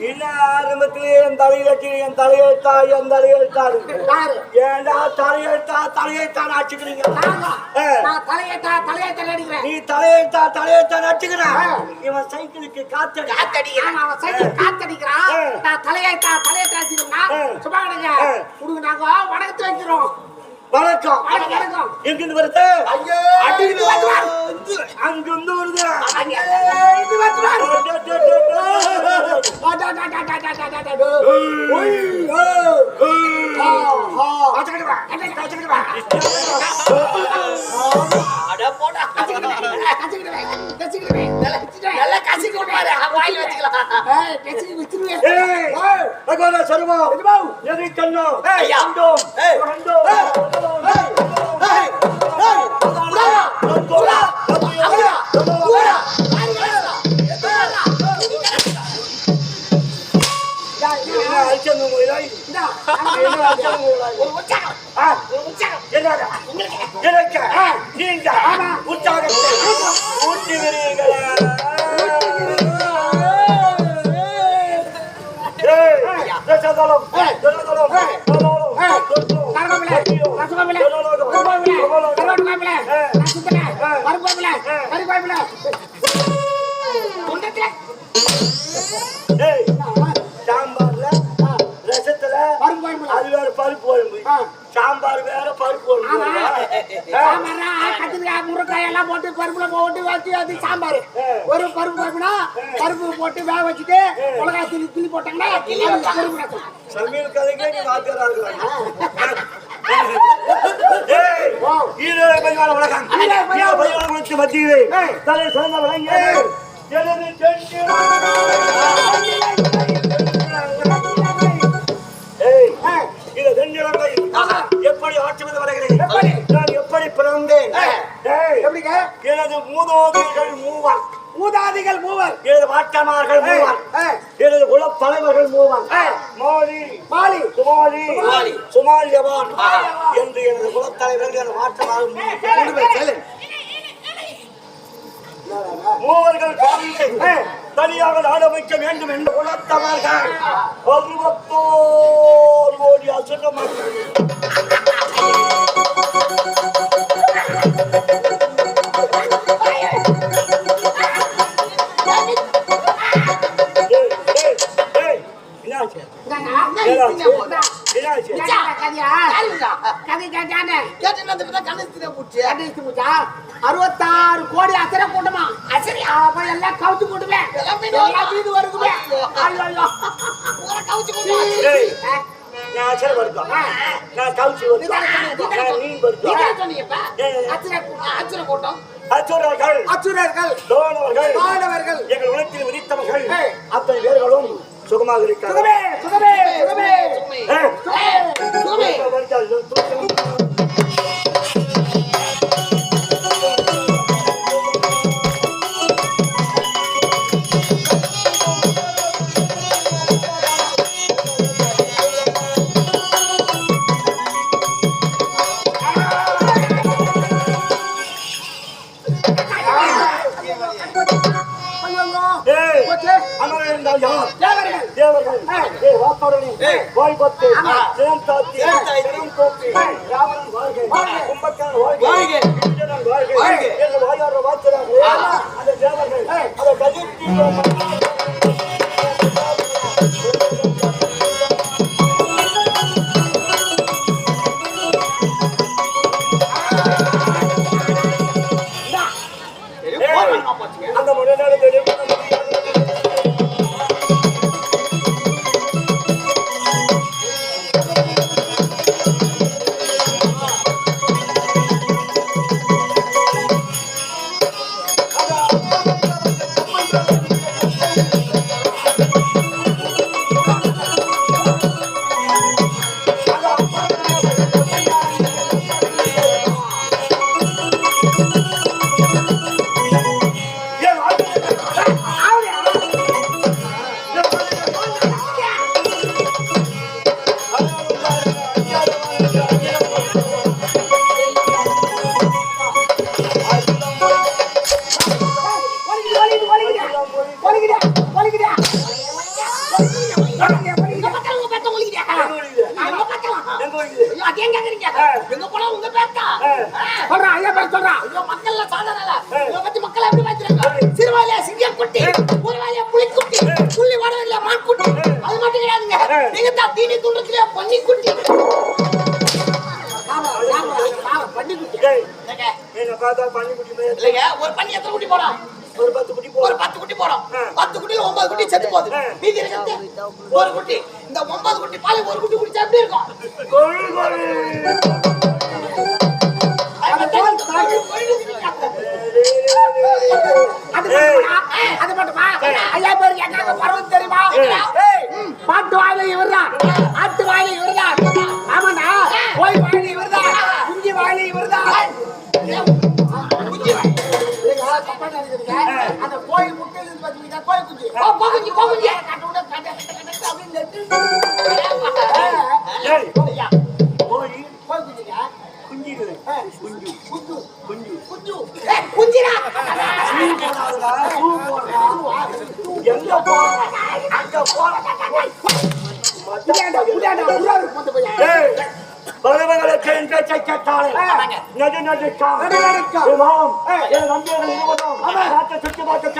என்ன ஆரம்பத்திலே என் தலையிலட்டி என் தலையெழுத்தா என் தலையெழுத்தாரு ஏண்டா தலையெழுத்தா தலையெழுத்தா அடிச்சுக்கிறீங்க நீ தலையெழுத்தா தலையெழுத்தா அடிச்சுக்கிற இவன் சைக்கிளுக்கு காத்தடி. காத்தடிக்கிறான் அவன் சைக்கிள் காத்தடிக்கிறான் தலையெழுத்தா தலையெழுத்தா அடிச்சுக்கிறான் சும்மா கிடையாது கொடுங்க நாங்க வணக்கத்து வைக்கிறோம். வணக்கம் எங்கிருந்து வருது அங்கிருந்து வருது போட భగవాన్ సర్వం ఎదురు కన్ను நீங்க உற்சாகத்தை ஊற்றி விடுங்கள் கருப்பாப்பில கருப்பாப்பில கருப்பாப்பில சாம்பார் வேற பருப்பு கத்திரிக்காய் முருக்காய் எல்லாம் போட்டு பருப்புல போட்டு வச்சு அது சாம்பார். ஒரு பருப்பு பருப்புனா பருப்பு போட்டு வேக வச்சுட்டு மிளகாய் திணி திணி போட்டாங்கன்னா பருப்பு சமையல் கதைக்கே நீ மத்தியிலே தலை சிறந்த விளங்க மூதோதிகள் மூவர். மூதாதிகள் மூவர். எனது வாட்டமார்கள் மூவர். ஏய், எனது குலத் தலைவர்கள் மூவர். மோடி மாலி. சுமாலி. சுமாலி. சுமாலியவான். என்று எனது குலத்தலைவர்கள் எனது செல்லும். மூவர்கள் தனியாக நாட வைக்க வேண்டும் என்று குலத்தவர்கள். அறுபத்தோர் கோடி அசுரமாக நான் அச்சரம் வருக்கோம் நான் கவுச்சி வருக்கோம் மீன் வருக்கோம் அச்சுரர்கள். அச்சுரர்கள். தோணவர்கள் மாணவர்கள். எங்கள் உலகத்தில் விதித்தவர்கள் ஏய். அத்தனை பேர்களும் சுகமாக சுகமே இருக்கிறார்கள் சுகமே சுகமே. ஏய், சுகமே வந்தால் கோப்பி ராவணன் வாழ்க கும்பக்கன் வாழ்க வாழ்க என்று வாயார வாக்குறாங்க அந்த தேவர்கள். அதை கதிர்த்தி நீங்க தான் தீனி? என்ன பார்த்தா பண்ணி குட்டி ஒரு பன்னி எத்தனை குட்டி போடும்? ஒரு பத்து குட்டி ஒரு பத்து குட்டி போடும் பத்து குட்டியில ஒன்பது குட்டி செத்து போகுது. மீதி இருக்கிறது ஒரு குட்டி. இந்த ஒன்பது குட்டி பால் ஒரு குட்டி குடிச்சா எப்படி இருக்கும்? அது மட்டுமா? ஐயா பேர் எங்க பருவம் தெரியுமா? பாட்டு வாயில இவர்தான் ஆட்டு வாயில இவர்தான் ஆமாண்டா கோய் வாயில இவர்தான் குஞ்சு வாயில இவர்தான் குஞ்சு. அந்த கோய் முட்டை பாத்தீங்கன்னா கோய் குஞ்சு. குஞ்சு, குஞ்சு. கட்டோட கட்ட கட்ட கட்ட அப்படின்னு எங்க போற அங்க போற புரியாண்டா நடு என் நம்பியர்கள் இருவரும் நாட்டை சுற்றி பார்க்க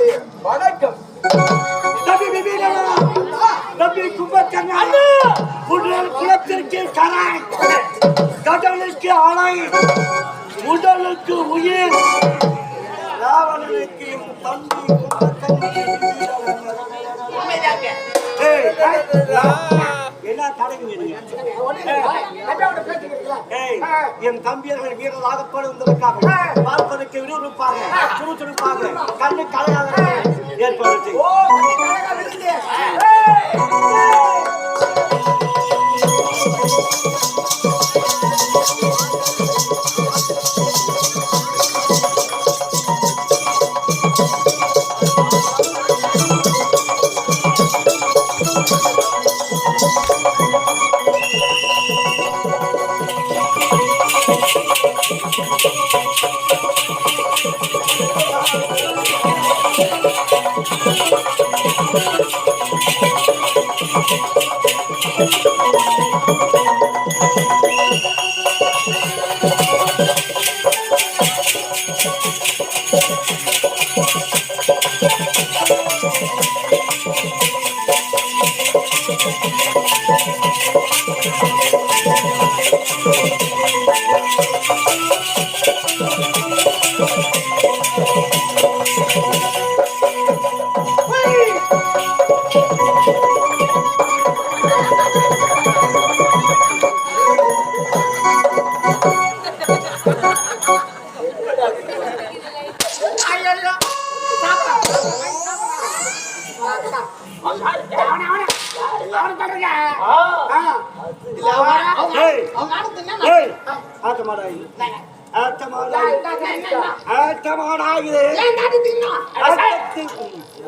பவிசனுடைய வணக்கம் நபி விபீடனா நபி கும்பக்கர்ணா உடல் குலத்திற்கு கராய் கடலுக்கு அலை உடலுக்கு உயிர் ராவணனுக்கு என் தம்பி என்ன ஏய், என் தம்பியர்கள் வீரராகப்படுவதற்காக பார்ப்பதற்கு விறுவிறுப்பாக சுறுசுறுப்பாக கண்ணு கலையாக ஏற்படுத்தி ஓ கணக்கா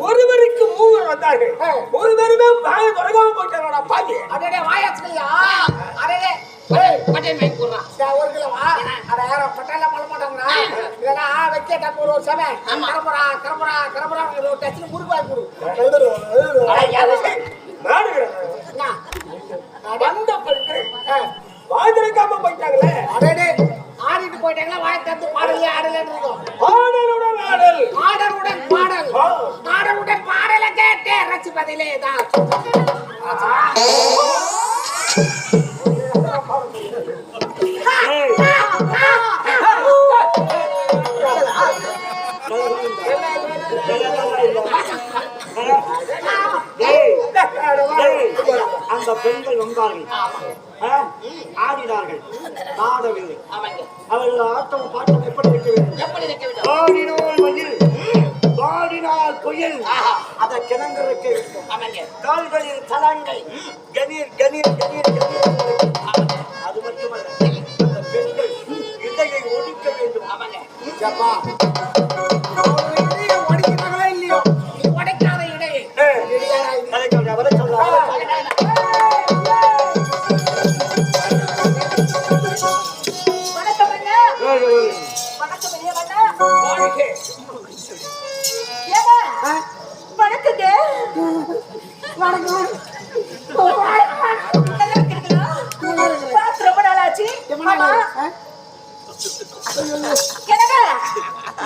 ஒருவருக்கு மூவர் வந்தார்கள் ஒருவருமே வாய தொடங்காம போயிட்டாரா பாதி அடடே வாயாச்சுக்கையா அடடே ஒரு கிலோ வா அட யாரும் பட்டால பண்ண மாட்டாங்களா இல்லைன்னா வைக்க டப்பு ஒரு சபை கரம்புறா கரம்புறா கரம்புறா ஒரு டச்சுன்னு முறுக்கு வாங்கி அந்த பெண்கள் வந்தார்கள் ஆடினார்கள் ஆடவில்லை அவர்கள் ஆட்டம் பாட்டம் எப்படி இருக்க வேண்டும் எப்படி இருக்க வேண்டும் பாடினோர் மயில் பாடினால் புயல் அதை கிணங்களுக்கு கால்களில் தலங்கள் கணீர் கணீர் கணீர் கணீர் அது மட்டுமல்ல அந்த பெண்கள் இடையை ஒழிக்க வேண்டும் ஆமாங்க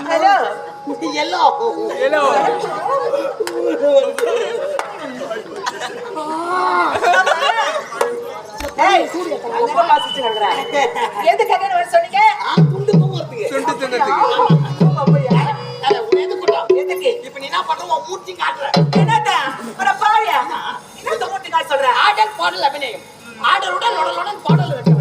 ஹலோ எல்லோ ஏய் எதுக்காக சொன்னீங்க துண்டு தூங்குறதுக்கு கூட்டம் எதுக்கு இப்ப நீ என்ன பண்ற மூர்த்தி காட்டுற என்னடா பாரியா என்ன மூர்த்தி காட்டு சொல்ற ஆடல் பாடல் அபிநயம். ஆடலுடன் உடலுடன் பாடல் வைக்க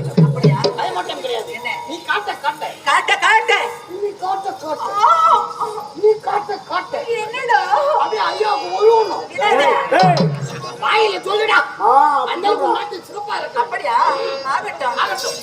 வாயில சொல்லுடா அந்த சிறப்பா இருக்கு. அப்படியா? ஆகட்டும் ஆகட்டும்.